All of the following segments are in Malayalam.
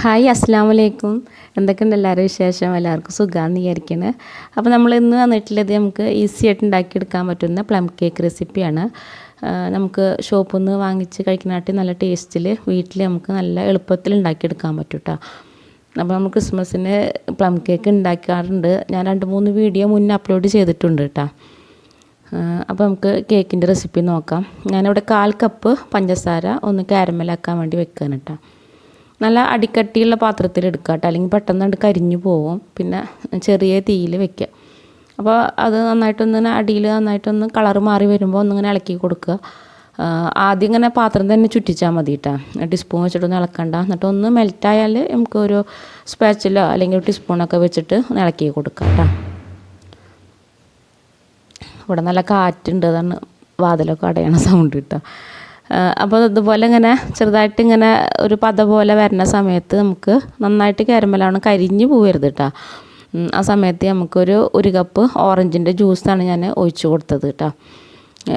ഹായ് അസ്സാം വലൈക്കും എന്തൊക്കെയുണ്ട് എല്ലാവരും വിശേഷം? എല്ലാവർക്കും സുഖമാണെന്ന് വിചാരിക്കുന്നത് അപ്പോൾ നമ്മൾ ഇന്ന് വന്നിട്ടുള്ളത് നമുക്ക് ഈസി ആയിട്ട് ഉണ്ടാക്കിയെടുക്കാൻ പറ്റുന്ന പ്ലം കേക്ക് റെസിപ്പിയാണ്. നമുക്ക് ഷോപ്പിൽ നിന്ന് വാങ്ങിച്ച് കഴിക്കുന്നതായിട്ട് നല്ല ടേസ്റ്റിൽ വീട്ടിൽ നമുക്ക് നല്ല എളുപ്പത്തിൽ ഉണ്ടാക്കിയെടുക്കാൻ പറ്റും കേട്ടോ അപ്പോൾ നമ്മൾ ക്രിസ്മസിന് പ്ലം കേക്ക് ഉണ്ടാക്കാറുണ്ട്. ഞാൻ രണ്ട് മൂന്ന് വീഡിയോ മുന്നേ അപ്ലോഡ് ചെയ്തിട്ടുണ്ട് കേട്ടോ അപ്പോൾ നമുക്ക് കേക്കിന്റെ റെസിപ്പി നോക്കാം. ഞാനിവിടെ കാൽ കപ്പ് പഞ്ചസാര ഒന്ന് കാരമലാക്കാൻ വേണ്ടി വെക്കാൻ കേട്ടോ നല്ല അടിക്കട്ടിയുള്ള പാത്രത്തിൽ എടുക്കുക കേട്ടോ. അല്ലെങ്കിൽ പെട്ടെന്ന് കണ്ട് കരിഞ്ഞു പോവും. പിന്നെ ചെറിയ തീയിൽ വെക്കുക. അപ്പോൾ അത് നന്നായിട്ടൊന്ന് അടിയിൽ നന്നായിട്ടൊന്ന് കളറ് മാറി വരുമ്പോൾ ഒന്നിങ്ങനെ ഇളക്കി കൊടുക്കുക. ആദ്യം ഇങ്ങനെ പാത്രം തന്നെ ചുറ്റിച്ചാൽ മതി കേട്ടോ. ടീസ്പൂൺ വെച്ചിട്ടൊന്ന് ഇളക്കണ്ട. എന്നിട്ട് ഒന്ന് മെൽറ്റായാൽ നമുക്ക് ഒരു സ്പാച്ചിലോ അല്ലെങ്കിൽ ഒരു ടീസ്പൂണൊക്കെ വെച്ചിട്ട് ഒന്ന് ഇളക്കി കൊടുക്കുക കേട്ടോ. ഇവിടെ നല്ല കാറ്റുണ്ട്. അതാണ് വാതിലൊക്കെ അടയണ സൗണ്ട് കിട്ടുക അപ്പോൾ ഇതുപോലെ ഇങ്ങനെ ചെറുതായിട്ട് ഇങ്ങനെ ഒരു പത പോലെ വരുന്ന സമയത്ത് നമുക്ക് നന്നായിട്ട് കയറുമ്പോഴാണ് കരിഞ്ഞു പോകരുത് കേട്ടോ. ആ സമയത്ത് നമുക്കൊരു ഒരു കപ്പ് ഓറഞ്ചിന്റെ ജ്യൂസാണ് ഞാൻ ഒഴിച്ചു കൊടുത്തത് കേട്ടോ.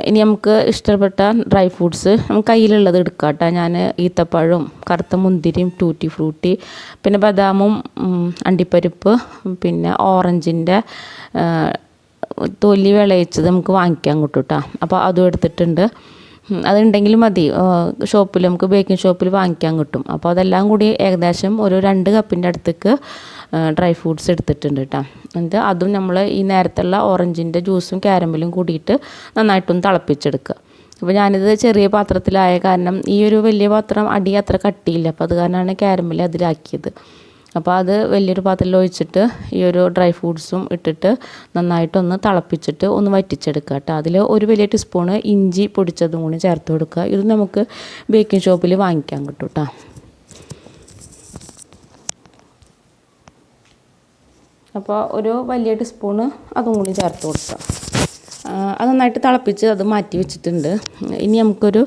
ഇനി നമുക്ക് ഇഷ്ടപ്പെട്ട ഡ്രൈ ഫ്രൂട്ട്സ് നമുക്ക് കയ്യിലുള്ളത് എടുക്കാം കേട്ടോ. ഞാൻ ഈത്തപ്പഴവും കറുത്ത മുന്തിരിയും ടൂറ്റി ഫ്രൂട്ടി പിന്നെ ബദാമും അണ്ടിപ്പരിപ്പ് പിന്നെ ഓറഞ്ചിന്റെ തൊലി വിളയിച്ചത് നമുക്ക് വാങ്ങിക്കാൻ കിട്ടും കേട്ടോ. അപ്പോൾ അതും എടുത്തിട്ടുണ്ട്. അതുണ്ടെങ്കിൽ മതി. ഷോപ്പിൽ നമുക്ക് ബേക്കിംഗ് ഷോപ്പിൽ വാങ്ങിക്കാൻ കിട്ടും. അപ്പോൾ അതെല്ലാം കൂടി ഏകദേശം ഒരു രണ്ട് കപ്പിന്റെ അടുത്തേക്ക് ഡ്രൈ ഫ്രൂട്ട്സ് എടുത്തിട്ടുണ്ട് കേട്ടോ എന്നിട്ട് അതും നമ്മൾ ഈ നേരത്തുള്ള ഓറഞ്ചിന്റെ ജ്യൂസും ക്യാരമ്പലും കൂടിയിട്ട് നന്നായിട്ടൊന്ന് തിളപ്പിച്ചെടുക്കുക. അപ്പോൾ ഞാനിത് ചെറിയ പാത്രത്തിലായ കാരണം ഈ ഒരു വലിയ പാത്രം അടി അത്ര കട്ടിയില്ല. അപ്പോൾ അത് കാരണമാണ് കാരമൽ അതിലാക്കിയത്. അപ്പോൾ അത് വലിയൊരു പാത്രത്തിൽ ഒഴിച്ചിട്ട് ഈ ഒരു ഡ്രൈ ഫ്രൂട്ട്സും ഇട്ടിട്ട് നന്നായിട്ടൊന്ന് തിളപ്പിച്ചിട്ട് ഒന്ന് വറ്റിച്ചെടുക്കുക കേട്ടോ. അതിൽ ഒരു വലിയ ടീസ്പൂണ് ഇഞ്ചി പൊടിച്ചതും കൂടി ചേർത്ത് കൊടുക്കുക. ഇത് നമുക്ക് ബേക്കിംഗ് ഷോപ്പിൽ വാങ്ങിക്കാൻ കിട്ടും കേട്ടോ. അപ്പോൾ ഒരു വലിയ ടീസ്പൂണ് അതും കൂടി ചേർത്ത് കൊടുക്കുക. അത് നന്നായിട്ട് തിളപ്പിച്ച് അത് മാറ്റി വെച്ചിട്ടുണ്ട്. ഇനി നമുക്കൊരു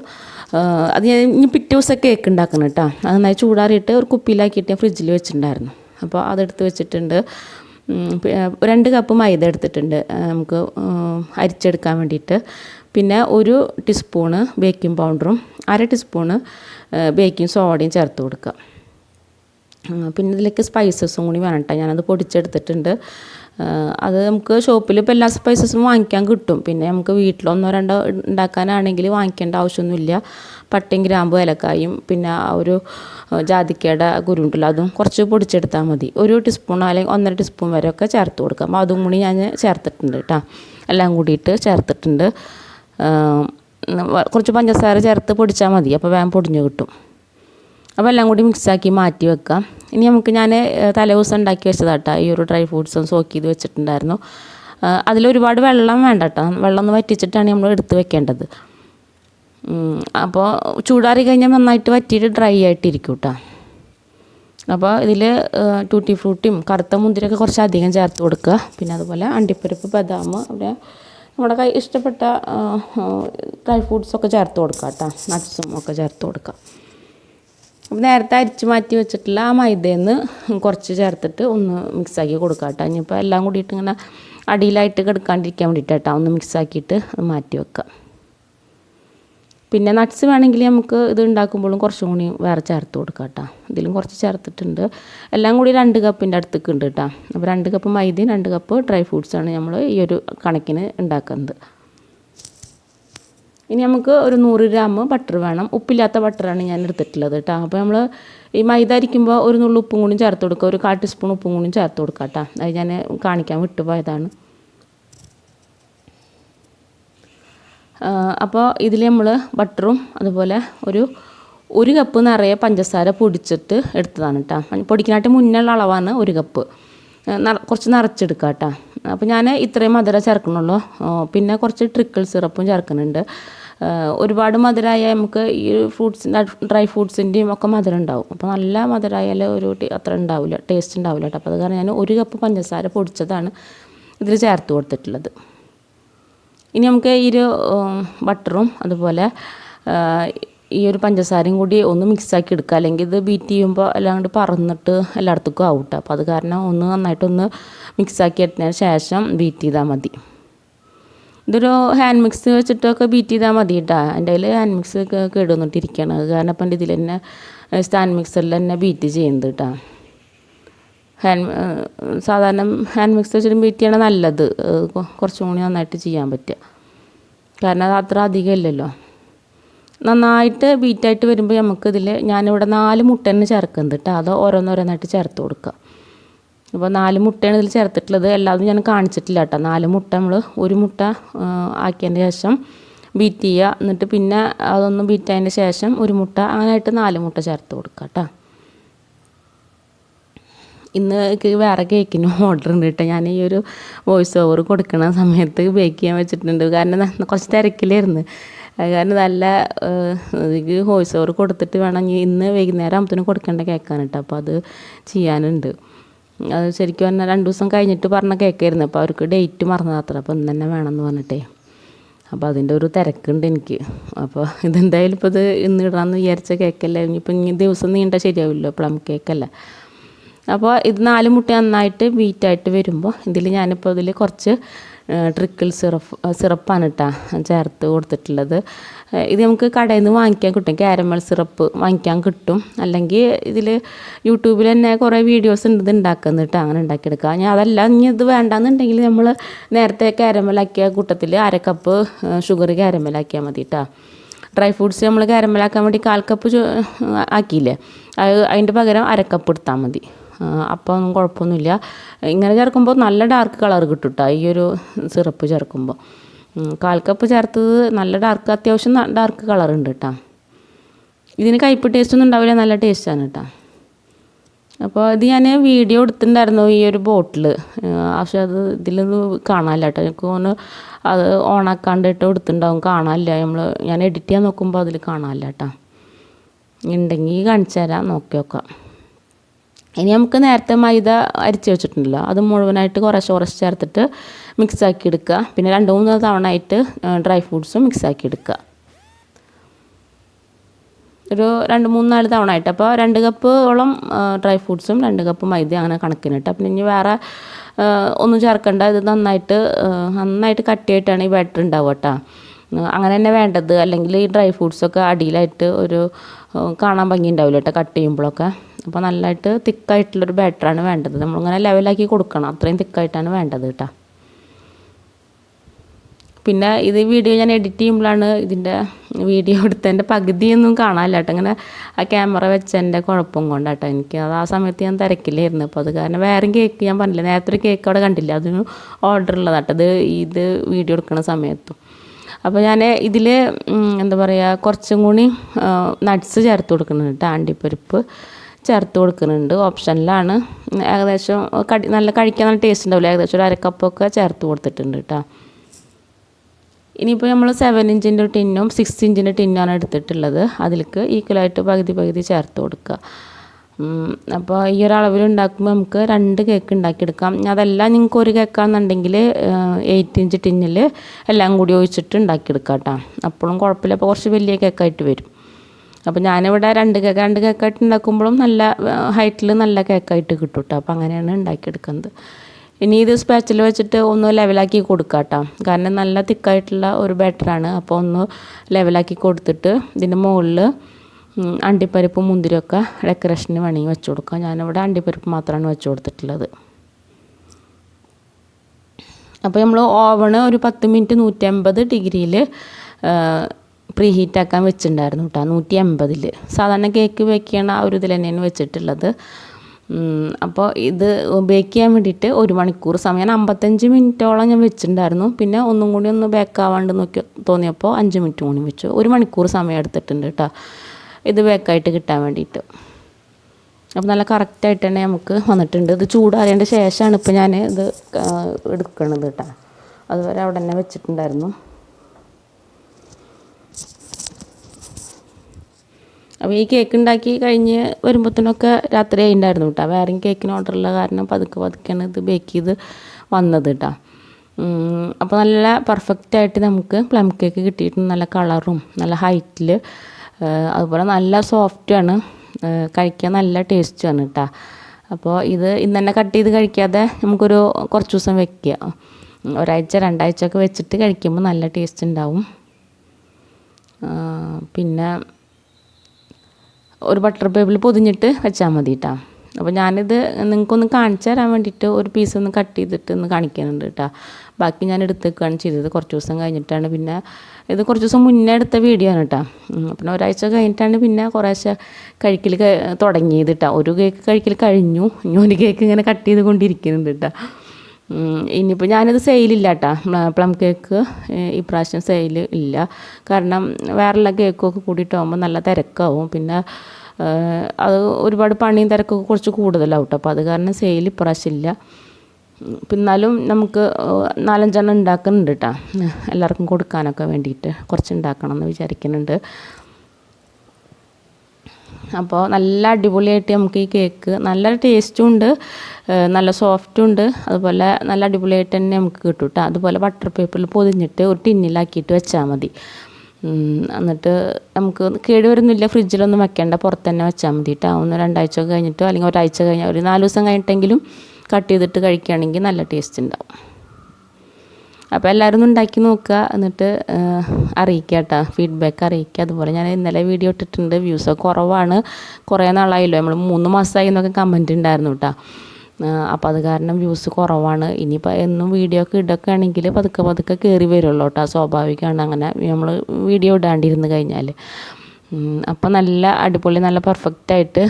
അത് ഞാൻ ഇനി പിറ്റേ ദിവസം കേക്ക് ഉണ്ടാക്കണം കേട്ടോ അത് നന്നായി ചൂടാറിയിട്ട് ഒരു കുപ്പിയിലാക്കിയിട്ട് ഞാൻ ഫ്രിഡ്ജിൽ വെച്ചിട്ടുണ്ടായിരുന്നു. അപ്പോൾ അതെടുത്ത് വെച്ചിട്ടുണ്ട്. രണ്ട് കപ്പ് മൈദ എടുത്തിട്ടുണ്ട്. നമുക്ക് അരിച്ചെടുക്കാൻ വേണ്ടിയിട്ട്. പിന്നെ ഒരു ടീസ്പൂണ് ബേക്കിംഗ് പൗഡറും അര ടീസ്പൂണ് ബേക്കിംഗ് സോഡയും ചേർത്ത് കൊടുക്കുക. പിന്നെ ഇതിലേക്ക് സ്പൈസസും കൂടി വേണം കേട്ടോ ഞാനത് പൊടിച്ചെടുത്തിട്ടുണ്ട്. അത് നമുക്ക് ഷോപ്പിൽ ഇപ്പോൾ എല്ലാ സ്പൈസസും വാങ്ങിക്കാൻ കിട്ടും. പിന്നെ നമുക്ക് വീട്ടിലൊന്നോ രണ്ടോ ഉണ്ടാക്കാനാണെങ്കിൽ വാങ്ങിക്കേണ്ട ആവശ്യമൊന്നുമില്ല. പട്ടയും ഗ്രാമ്പും ഏലക്കായും പിന്നെ ഒരു ജാതിക്കയുടെ കുരുണ്ടല്ലോ അതും കുറച്ച് പൊടിച്ചെടുത്താൽ മതി. ഒരു ടീസ്പൂൺ അല്ലെങ്കിൽ ഒന്നര ടീസ്പൂൺ വരെയൊക്കെ ചേർത്ത് കൊടുക്കാം. അതും കൂടി ഞാൻ ചേർത്തിട്ടുണ്ട് കേട്ടോ എല്ലാം കൂടിയിട്ട് ചേർത്തിട്ടുണ്ട്. കുറച്ച് പഞ്ചസാര ചേർത്ത് പൊടിച്ചാൽ മതി. അപ്പോൾ വേഗം പൊടിഞ്ഞ് കിട്ടും. അപ്പോൾ എല്ലാം കൂടി മിക്സാക്കി മാറ്റി വെക്കാം. ഇനി നമുക്ക് ഞാൻ തലേ ദിവസം ഉണ്ടാക്കി വെച്ചതാട്ടോ. ഈ ഒരു ഡ്രൈ ഫ്രൂട്ട്സും സോക്ക് ചെയ്ത് വെച്ചിട്ടുണ്ടായിരുന്നു. അതിലൊരുപാട് വെള്ളം വേണ്ട കേട്ടോ വെള്ളം ഒന്ന് വറ്റിച്ചിട്ടാണ് നമ്മൾ എടുത്ത് വെക്കേണ്ടത്. അപ്പോൾ ചൂടാറി കഴിഞ്ഞാൽ നന്നായിട്ട് വറ്റിയിട്ട് ഡ്രൈ ആയിട്ടിരിക്കും കേട്ടോ അപ്പോൾ ഇതിൽ ടൂട്ടി ഫ്രൂട്ടിയും കറുത്ത മുന്തിരിയൊക്കെ കുറച്ച് അധികം ചേർത്ത് കൊടുക്കുക. പിന്നെ അതുപോലെ അണ്ടിപ്പരിപ്പ് ബദാം അവിടെ നമ്മുടെ കൈ ഇഷ്ടപ്പെട്ട ഡ്രൈ ഫ്രൂട്ട്സൊക്കെ ചേർത്ത് കൊടുക്കുക കേട്ടോ നട്ട്സും ഒക്കെ ചേർത്ത് കൊടുക്കുക. അപ്പോൾ നേരത്തെ അരിച്ച് മാറ്റി വെച്ചിട്ടുള്ള ആ മൈദയിൽ കുറച്ച് ചേർത്തിട്ട് ഒന്ന് മിക്സാക്കി കൊടുക്കാം കേട്ടോ. ഇനിയിപ്പോൾ എല്ലാം കൂടിയിട്ട് ഇങ്ങനെ അടിയിലായിട്ട് കിടക്കാണ്ടിരിക്കാൻ വേണ്ടിയിട്ട് കേട്ടോ ഒന്ന് മിക്സാക്കിയിട്ട് മാറ്റി വെക്കാം. പിന്നെ നട്ട്സ് വേണമെങ്കിൽ നമുക്ക് ഇത് ഉണ്ടാക്കുമ്പോഴും കുറച്ചും കൂടി വേറെ ചേർത്ത് കൊടുക്കാം കേട്ടോ ഇതിലും കുറച്ച് ചേർത്തിട്ടുണ്ട്. എല്ലാം കൂടി രണ്ട് കപ്പിന്റെ അടുത്തേക്ക് ഉണ്ട് കേട്ടോ അപ്പോൾ രണ്ട് കപ്പ് മൈദയും രണ്ട് കപ്പ് ഡ്രൈ ഫ്രൂട്ട്സാണ് നമ്മൾ ഈ ഒരു കണക്കിന് ഉണ്ടാക്കുന്നത്. ഇനി നമുക്ക് ഒരു നൂറ് ഗ്രാം ബട്ടർ വേണം. ഉപ്പില്ലാത്ത ബട്ടറാണ് ഞാൻ എടുത്തിട്ടുള്ളത് കേട്ടോ അപ്പോൾ നമ്മൾ ഈ മൈദ അരിക്കുമ്പോൾ ഒരു നുള്ളു ഉപ്പും കൂടി ചേർത്ത് കൊടുക്കുക. ഒരു കാൽ ടീസ്പൂൺ ഉപ്പും കൂടി ചേർത്ത് കൊടുക്കുക കേട്ടോ അത് ഞാൻ കാണിക്കാൻ വിട്ടുപോയതാണ് അപ്പോൾ ഇതിൽ നമ്മൾ ബട്ടറും അതുപോലെ ഒരു ഒരു കപ്പ് നിറയെ പഞ്ചസാര പൊടിച്ചിട്ട് എടുത്തതാണ് കേട്ടോ പൊടിക്കാനായിട്ട് മുന്നേ ഉള്ള അളവാണ് ഒരു കപ്പ് കുറച്ച് നിറച്ചെടുക്കുക കേട്ടോ അപ്പോൾ ഞാൻ ഇത്രയും മധുര ചേർക്കണുള്ളൂ. പിന്നെ കുറച്ച് ട്രിക്കിൾ സിറപ്പും ചേർക്കുന്നുണ്ട് ഒരുപാട് മധുരമായ നമുക്ക് ഈ ഫ്രൂട്ട്സിന്റെ ഡ്രൈ ഫ്രൂട്ട്സിന്റെയും ഒക്കെ മധുരം ഉണ്ടാവും. അപ്പോൾ നല്ല മധുരമായാൽ ഒരു അത്ര ഉണ്ടാവില്ല ടേസ്റ്റ് ഉണ്ടാവില്ല കേട്ടോ അപ്പോൾ അത് കാരണം ഞാൻ ഒരു കപ്പ് പഞ്ചസാര പൊടിച്ചതാണ് ഇതിൽ ചേർത്ത് കൊടുത്തിട്ടുള്ളത്. ഇനി നമുക്ക് ഈ ഒരു ബട്ടറും അതുപോലെ ഈ ഒരു പഞ്ചസാരയും കൂടി ഒന്ന് മിക്സാക്കി എടുക്കുക. അല്ലെങ്കിൽ ഇത് ബീറ്റ് ചെയ്യുമ്പോൾ അല്ലാണ്ട് പറന്നിട്ട് എല്ലായിടത്തേക്കും ആവും കേട്ടോ അപ്പോൾ അത് കാരണം ഒന്ന് നന്നായിട്ടൊന്ന് മിക്സാക്കി എടുത്തതിന് ശേഷം ബീറ്റ് ചെയ്താൽ മതി. ഇതൊരു ഹാൻഡ് മിക്സ് വെച്ചിട്ടൊക്കെ ബീറ്റ് ചെയ്താൽ മതി കേട്ടോ എന്റെ കയ്യിൽ ഹാൻഡ് മിക്സ് കേടുവന്നിട്ടിരിക്കുകയാണ്. അത് കാരണം അപ്പം ഇതിൽ തന്നെ സ്റ്റാൻഡ് മിക്സറിൽ തന്നെ ബീറ്റ് ചെയ്യുന്നത് കേട്ടോ ഹാൻഡ് സാധാരണ ഹാൻഡ് മിക്സ് വെച്ചിട്ട് ബീറ്റ് ചെയ്യണത് നല്ലത്. കുറച്ചും കൂടി നന്നായിട്ട് ചെയ്യാൻ പറ്റുക. കാരണം അത് അത്ര അധികം ഇല്ലല്ലോ. നന്നായിട്ട് ബീറ്റായിട്ട് വരുമ്പോൾ നമുക്കിതിൽ ഞാനിവിടെ നാല് മുട്ട തന്നെ ചേർക്കുന്നത് കേട്ടോ അത് ഓരോന്നോരോന്നായിട്ട് ചേർത്ത് കൊടുക്കുക അപ്പോൾ നാല് മുട്ടയാണ് ഇതിൽ ചേർത്തിട്ടുള്ളത്. എല്ലാതും ഞാൻ കാണിച്ചിട്ടില്ല കേട്ടോ നാല് മുട്ട നമ്മൾ ഒരു മുട്ട ആക്കിയതിന്റെ ശേഷം ബീറ്റ് ചെയ്യുക എന്നിട്ട് പിന്നെ അതൊന്ന് ബീറ്റ് ആയതിന് ശേഷം ഒരു മുട്ട അങ്ങനെയായിട്ട് നാല് മുട്ട ചേർത്ത് കൊടുക്കുക കേട്ടോ ഇന്ന് വേറെ കേക്കിന് ഓർഡർ ഉണ്ട് കേട്ടോ ഞാൻ ഈ ഒരു വോയിസ് ഓവർ കൊടുക്കുന്ന സമയത്ത് ബേക്ക് ചെയ്യാൻ വെച്ചിട്ടുണ്ട്. കാരണം കുറച്ച് തിരക്കിലായിരുന്നു. കാരണം നല്ല എനിക്ക് വോയിസ് ഓവർ കൊടുത്തിട്ട് വേണം ഇന്ന് വൈകുന്നേരം ആകുമ്പത്തേനും കൊടുക്കേണ്ട കേക്കാണ് കേട്ടോ അപ്പോൾ അത് ചെയ്യാനുണ്ട്. അത് ശരിക്കും പറഞ്ഞാൽ രണ്ട് ദിവസം കഴിഞ്ഞിട്ട് പറഞ്ഞ കേക്കായിരുന്നു. അപ്പോൾ അവർക്ക് ഡേറ്റ് മറന്നതാത്ര അപ്പോൾ ഇന്ന് തന്നെ വേണമെന്ന് പറഞ്ഞിട്ടേ. അപ്പോൾ അതിന്റെ ഒരു തിരക്കുണ്ട് എനിക്ക്. അപ്പോൾ ഇതെന്തായാലും ഇപ്പോൾ ഇത് ഇന്ന് ഇടാമെന്ന് വിചാരിച്ച കേക്കല്ലേ. ഇനിയിപ്പോൾ ഇനി ദിവസം നീണ്ട ശരിയാവില്ലോ പ്ലം കേക്കല്ല. അപ്പോൾ ഇത് നാല് മുട്ട നന്നായിട്ട് ബീറ്റായിട്ട് വരുമ്പോൾ ഇതിൽ ഞാനിപ്പോൾ ഇതിൽ കുറച്ച് ട്രിക്കിൾ സിറപ്പ് സിറപ്പാണ് കേട്ടോ ചേർത്ത് കൊടുത്തിട്ടുള്ളത്. ഇത് നമുക്ക് കടയിൽ നിന്ന് വാങ്ങിക്കാൻ കിട്ടും. കാരമൽ സിറപ്പ് വാങ്ങിക്കാൻ കിട്ടും. അല്ലെങ്കിൽ ഇതിൽ യൂട്യൂബിൽ തന്നെ കുറേ വീഡിയോസ് ഉണ്ട് ഇത് ഉണ്ടാക്കുന്നത് കേട്ടോ അങ്ങനെ ഉണ്ടാക്കിയെടുക്കുക ഞാൻ അതല്ല ഇനി ഇത് വേണ്ടാന്നുണ്ടെങ്കിൽ നമ്മൾ നേരത്തെ കാരമലാക്കിയ കൂട്ടത്തിൽ അര കപ്പ് ഷുഗർ കാരമലാക്കിയാൽ മതി കേട്ടോ ഡ്രൈ ഫ്രൂട്ട്സ് നമ്മൾ കാരമലാക്കാൻ വേണ്ടി കാൽ കപ്പ് ആക്കിയില്ലേ? അത് അതിന്റെ പകരം അര കപ്പ് എടുത്താൽ മതി. അപ്പോൾ ഒന്നും കുഴപ്പമൊന്നുമില്ല ഇങ്ങനെ ചേർക്കുമ്പോൾ നല്ല ഡാർക്ക് കളർ കിട്ടും കേട്ടോ ഈ ഒരു സിറപ്പ് ചേർക്കുമ്പോൾ കാൽ കപ്പ് ചേർത്തത് നല്ല ഡാർക്ക് അത്യാവശ്യം ഡാർക്ക് കളർ ഉണ്ട് കേട്ടോ ഇതിന് കയ്പ് ടേസ്റ്റ് ഒന്നും ഉണ്ടാവില്ല നല്ല ടേസ്റ്റാണ് കേട്ടോ അപ്പോൾ ഇത് ഞാൻ വീഡിയോ എടുത്തിട്ടുണ്ടായിരുന്നു ഈ ഒരു ബോട്ടിൽ പക്ഷെ അത് ഇതിലൊന്നും കാണാനില്ല കേട്ടോ എനിക്ക് ഒന്ന് അത് ഓണാക്കാണ്ടിട്ട് എടുത്തിട്ടുണ്ടാവും കാണാനില്ല. നമ്മൾ ഞാൻ എഡിറ്റ് ചെയ്യാൻ നോക്കുമ്പോൾ അതിൽ കാണാനില്ല കേട്ടോ ഉണ്ടെങ്കിൽ കാണിച്ചു തരാം. നോക്കി നോക്കാം. ഇനി നമുക്ക് നേരത്തെ മൈദ അരിച്ച് വെച്ചിട്ടുണ്ടല്ലോ. അത് മുഴുവനായിട്ട് കുറേശ്ശെ കുറച്ച് ചേർത്തിട്ട് മിക്സ് ആക്കി എടുക്കുക. പിന്നെ രണ്ട് മൂന്ന് തവണ ആയിട്ട് ഡ്രൈ ഫ്രൂട്ട്സും മിക്സ് ആക്കി എടുക്കുക. ഒരു രണ്ട് മൂന്ന് നാല് തവണ ആയിട്ട്. അപ്പോൾ രണ്ട് കപ്പ് കപ്പോളം ഡ്രൈ ഫ്രൂട്ട്സും രണ്ട് കപ്പ് മൈദ അങ്ങനെ കണക്കിനിട്ട് അപ്പം ഇനി വേറെ ഒന്നും ചേർക്കണ്ട. ഇത് നന്നായിട്ട് നന്നായിട്ട് കട്ടിയായിട്ടാണ് ഈ ബാറ്റർ ഉണ്ടാവുക കേട്ടോ. അങ്ങനെ തന്നെ വേണ്ടത്. അല്ലെങ്കിൽ ഈ ഡ്രൈ ഫ്രൂട്ട്സൊക്കെ അടിയിലായിട്ട് ഒരു കാണാൻ ഭംഗി ഉണ്ടാവില്ല കേട്ടോ കട്ട് ചെയ്യുമ്പോഴൊക്കെ. അപ്പോൾ നല്ലതായിട്ട് തിക്കായിട്ടുള്ളൊരു ബാറ്ററാണ് വേണ്ടത്. നമ്മളിങ്ങനെ ലെവലാക്കി കൊടുക്കണം. അത്രയും തിക്കായിട്ടാണ് വേണ്ടത് കേട്ടോ പിന്നെ ഇത് വീഡിയോ ഞാൻ എഡിറ്റ് ചെയ്യുമ്പോഴാണ് ഇതിന്റെ വീഡിയോ എടുത്തതിന്റെ പകുതിയൊന്നും കാണാനില്ല കേട്ടോ ഇങ്ങനെ ആ ക്യാമറ വെച്ചതിന്റെ കുഴപ്പം കൊണ്ട് കേട്ടോ എനിക്ക് അത് ആ സമയത്ത് ഞാൻ തിരക്കില്ലായിരുന്നു. അപ്പോൾ അത് കാരണം വേറെ കേക്ക് ഞാൻ പറഞ്ഞില്ല നേരത്തെ ഒരു കേക്ക് അവിടെ കണ്ടില്ല. അതിന് ഓർഡർ ഉള്ളതാട്ടോ ഇത് ഇത് വീഡിയോ എടുക്കുന്ന സമയത്തും. അപ്പോൾ ഞാൻ ഇതിൽ എന്താ പറയുക കുറച്ചും കൂടി നട്ട്സ് ചേർത്ത് കൊടുക്കുന്നുണ്ട് കേട്ടോ അണ്ടിപ്പരിപ്പ് ചേർത്ത് കൊടുക്കുന്നുണ്ട്. ഓപ്ഷനിലാണ്. ഏകദേശം കടി നല്ല കഴിക്കാൻ നല്ല ടേസ്റ്റ് ഉണ്ടാവില്ല? ഏകദേശം ഒരു അരക്കപ്പൊക്കെ ചേർത്ത് കൊടുത്തിട്ടുണ്ട് കേട്ടോ ഇനിയിപ്പോൾ നമ്മൾ സെവൻ ഇഞ്ചിന്റെ ടിന്നും സിക്സ് ഇഞ്ചിന്റെ ടിന്നുമാണ് എടുത്തിട്ടുള്ളത്. അതിലേക്ക് ഈക്വലായിട്ട് പകുതി പകുതി ചേർത്ത് കൊടുക്കുക. അപ്പോൾ ഈ ഒരു അളവിൽ ഉണ്ടാക്കുമ്പോൾ നമുക്ക് രണ്ട് കേക്ക് ഉണ്ടാക്കിയെടുക്കാം. അതെല്ലാം നിങ്ങൾക്ക് ഒരു കേക്കാണെന്നുണ്ടെങ്കിൽ എയ്റ്റ് ഇഞ്ച് ടിന്നിൽ എല്ലാം കൂടി ഒഴിച്ചിട്ട് ഉണ്ടാക്കിയെടുക്കാം കേട്ടോ അപ്പോഴും കുഴപ്പമില്ല. അപ്പോൾ കുറച്ച് വലിയ കേക്കായിട്ട് വരും. അപ്പോൾ ഞാനിവിടെ രണ്ട് കേക്ക് രണ്ട് കേക്കായിട്ട് ഉണ്ടാക്കുമ്പോഴും നല്ല ഹൈറ്റിൽ നല്ല കേക്കായിട്ട് കിട്ടും കേട്ടോ അപ്പോൾ അങ്ങനെയാണ് ഉണ്ടാക്കിയെടുക്കുന്നത്. ഇനി ഇത് സ്പാച്ചിൽ വെച്ചിട്ട് ഒന്ന് ലെവലാക്കി കൊടുക്കുക കേട്ടോ കാരണം നല്ല തിക്കായിട്ടുള്ള ഒരു ബാറ്ററാണ് അപ്പോൾ ഒന്ന് ലെവലാക്കി കൊടുത്തിട്ട് ഇതിന്റെ മുകളിൽ അണ്ടിപ്പരിപ്പ് മുന്തിരിയൊക്കെ ഡെക്കറേഷന് വേണമെങ്കിൽ വെച്ച് കൊടുക്കാം. ഞാനിവിടെ അണ്ടിപ്പരിപ്പ് മാത്രമാണ് വെച്ച് കൊടുത്തിട്ടുള്ളത്. അപ്പോൾ നമ്മൾ ഓവണ് ഒരു പത്ത് മിനിറ്റ് നൂറ്റമ്പത് ഡിഗ്രിയിൽ പ്രീ ഹീറ്റ് ആക്കാൻ വെച്ചിട്ടുണ്ടായിരുന്നു കേട്ടോ നൂറ്റി എൺപതിൽ സാധാരണ കേക്ക് ബേക്ക് ചെയ്യണ ആ ഒരു ഇതിൽ തന്നെയാണ് വെച്ചിട്ടുള്ളത്. അപ്പോൾ ഇത് ബേക്ക് ചെയ്യാൻ വേണ്ടിയിട്ട് ഒരു മണിക്കൂർ സമയം അമ്പത്തഞ്ച് മിനിറ്റോളം ഞാൻ വെച്ചിട്ടുണ്ടായിരുന്നു. പിന്നെ ഒന്നും കൂടി ഒന്ന് ബേക്ക് ആവാണ്ട് നോക്കി തോന്നിയപ്പോൾ അഞ്ച് മിനിറ്റ് കൂടി വെച്ചു. ഒരു മണിക്കൂർ സമയം എടുത്തിട്ടുണ്ട് കേട്ടോ ഇത് ബേക്കായിട്ട് കിട്ടാൻ വേണ്ടിയിട്ട്. അപ്പോൾ നല്ല കറക്റ്റായിട്ട് തന്നെ നമുക്ക് വന്നിട്ടുണ്ട്. ഇത് ചൂടാറിയതിന്റെ ശേഷമാണ് ഇപ്പോൾ ഞാൻ ഇത് എടുക്കണത് കേട്ടോ. അതുവരെ അവിടെ തന്നെ വെച്ചിട്ടുണ്ടായിരുന്നു. അപ്പോൾ ഈ കേക്ക് ഉണ്ടാക്കി കഴിഞ്ഞ് വരുമ്പോഴത്തേനൊക്കെ രാത്രി ഉണ്ടായിരുന്നു കേട്ടോ വേറെയും കേക്കിന് ഓർഡറുള്ള കാരണം പതുക്കെ പതുക്കെയാണ് ഇത് ബേക്ക് ചെയ്ത് വന്നത് കേട്ടോ അപ്പോൾ നല്ല പെർഫെക്റ്റ് ആയിട്ട് നമുക്ക് പ്ലം കേക്ക് കിട്ടിയിട്ടുണ്ട്. നല്ല കളറും നല്ല ഹൈറ്റിൽ അതുപോലെ നല്ല സോഫ്റ്റുമാണ് കഴിക്കാൻ നല്ല ടേസ്റ്റുമാണ് കേട്ടോ അപ്പോൾ ഇത് ഇന്ന് തന്നെ കട്ട് ചെയ്ത് കഴിക്കാതെ നമുക്കൊരു കുറച്ച് ദിവസം വെക്കുക ഒരാഴ്ച രണ്ടാഴ്ച ഒക്കെ വെച്ചിട്ട് കഴിക്കുമ്പോൾ നല്ല ടേസ്റ്റ് ഉണ്ടാവും പിന്നെ ഒരു ബട്ടർ പേപ്പറിൽ പൊതിഞ്ഞിട്ട് വെച്ചാൽ മതി കേട്ടോ അപ്പോൾ ഞാനിത് നിങ്ങൾക്കൊന്ന് കാണിച്ചു തരാൻ വേണ്ടിയിട്ട് ഒരു പീസ് ഒന്ന് കട്ട് ചെയ്തിട്ട് ഒന്ന് കാണിക്കുന്നുണ്ട് കേട്ടോ ബാക്കി ഞാൻ എടുത്തേക്കാണ് ചെയ്തത്. കുറച്ച് ദിവസം കഴിഞ്ഞിട്ടാണ് പിന്നെ ഇത് കുറച്ച് ദിവസം മുന്നേ എടുത്ത വീഡിയോ ആണ് കേട്ടോ പിന്നെ ഒരാഴ്ച കഴിഞ്ഞിട്ടാണ് പിന്നെ കുറേശ്ശെ കഴിക്കൽ തുടങ്ങിയത് കേട്ടോ ഒരു കേക്ക് കഴിക്കൽ കഴിഞ്ഞു. ഇനി ഒരു കേക്ക് ഇങ്ങനെ കട്ട് ചെയ്ത് കൊണ്ടിരിക്കുന്നുണ്ട് കേട്ടോ ഇനിയിപ്പോൾ ഞാനത് സെയിലില്ല കേട്ടോ പ്ലം കേക്ക് ഇപ്രാവശ്യം സെയിൽ ഇല്ല. കാരണം വേറെയുള്ള കേക്കൊക്കെ കൂടിയിട്ടാകുമ്പോൾ നല്ല തിരക്കാവും. പിന്നെ അത് ഒരുപാട് പണിയും തിരക്കൊക്കെ കുറച്ച് കൂടുതലാവും കേട്ടോ അപ്പോൾ അത് കാരണം സെയിൽ ഇപ്രാവശ്യം ഇല്ല. പിന്നാലും നമുക്ക് നാലഞ്ചെണ്ണം ഉണ്ടാക്കുന്നുണ്ട് കേട്ടോ എല്ലാവർക്കും കൊടുക്കാനൊക്കെ വേണ്ടിയിട്ട് കുറച്ച് ഉണ്ടാക്കണം എന്ന് വിചാരിക്കുന്നുണ്ട്. അപ്പോൾ നല്ല അടിപൊളിയായിട്ട് നമുക്ക് ഈ കേക്ക് നല്ല ടേസ്റ്റും ഉണ്ട്. നല്ല സോഫ്റ്റും ഉണ്ട്. അതുപോലെ നല്ല അടിപൊളിയായിട്ട് തന്നെ നമുക്ക് കിട്ടും കേട്ടോ അതുപോലെ ബട്ടർ പേപ്പറിൽ പൊതിഞ്ഞിട്ട് ഒരു ടിന്നിലാക്കിയിട്ട് വെച്ചാൽ മതി. എന്നിട്ട് നമുക്ക് കേട് വരുന്നില്ല ഫ്രിഡ്ജിലൊന്നും വെക്കേണ്ട പുറത്ത് തന്നെ വെച്ചാൽ മതി കേട്ടോ ഒന്ന് രണ്ടാഴ്ച കഴിഞ്ഞിട്ടോ അല്ലെങ്കിൽ ഒരാഴ്ച കഴിഞ്ഞാൽ ഒരു നാല് ദിവസം കഴിഞ്ഞിട്ടെങ്കിലും കട്ട് ചെയ്തിട്ട് കഴിക്കുകയാണെങ്കിൽ നല്ല ടേസ്റ്റ് ഉണ്ടാവും. അപ്പോൾ എല്ലാവരും ഒന്ന് ഉണ്ടാക്കി നോക്കുക. എന്നിട്ട് അറിയിക്കുക കേട്ടോ. ഫീഡ്ബാക്ക് അറിയിക്കുക. അതുപോലെ ഞാൻ ഇന്നലെ വീഡിയോ ഇട്ടിട്ടുണ്ട്. വ്യൂസ് കുറവാണ്. കുറേ നാളായല്ലോ. നമ്മൾ മൂന്ന് മാസമായി എന്നൊക്കെ കമന്റ് ഉണ്ടായിരുന്നു കേട്ടോ. അപ്പോൾ അത് കാരണം വ്യൂസ് കുറവാണ്. ഇനിയിപ്പോൾ എന്നും വീഡിയോ ഒക്കെ ഇടൊക്കെ ആണെങ്കിൽ പതുക്കെ പതുക്കെ കയറി വരുള്ളൂ കേട്ടോ. സ്വാഭാവികമാണ്. അങ്ങനെ നമ്മൾ വീഡിയോ ഇടാണ്ടിരുന്ന് കഴിഞ്ഞാൽ അപ്പോൾ നല്ല അടിപൊളി നല്ല പെർഫെക്റ്റ് ആയിട്ട്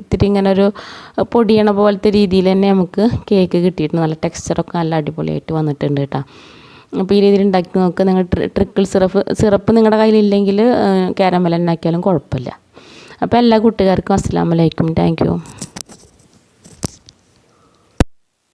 ഇത്തിരി ഇങ്ങനെ ഒരു പൊടിയണ പോലത്തെ രീതിയിൽ തന്നെ നമുക്ക് കേക്ക് കിട്ടിയിട്ടുണ്ട്. നല്ല ടെക്സ്ചറൊക്കെ നല്ല അടിപൊളിയായിട്ട് വന്നിട്ടുണ്ട് കേട്ടോ. അപ്പോൾ ഈ രീതിയിൽ ഉണ്ടാക്കി നോക്കുക നിങ്ങൾ ട്രിക്കിൾ സിറപ്പ് സിറപ്പ് നിങ്ങളുടെ കയ്യിലില്ലെങ്കിൽ കാരമൽ ഉണ്ടാക്കിയാലും കുഴപ്പമില്ല. അപ്പോൾ എല്ലാ കൂട്ടുകാർക്കും അസ്സാം വലൈക്കും താങ്ക്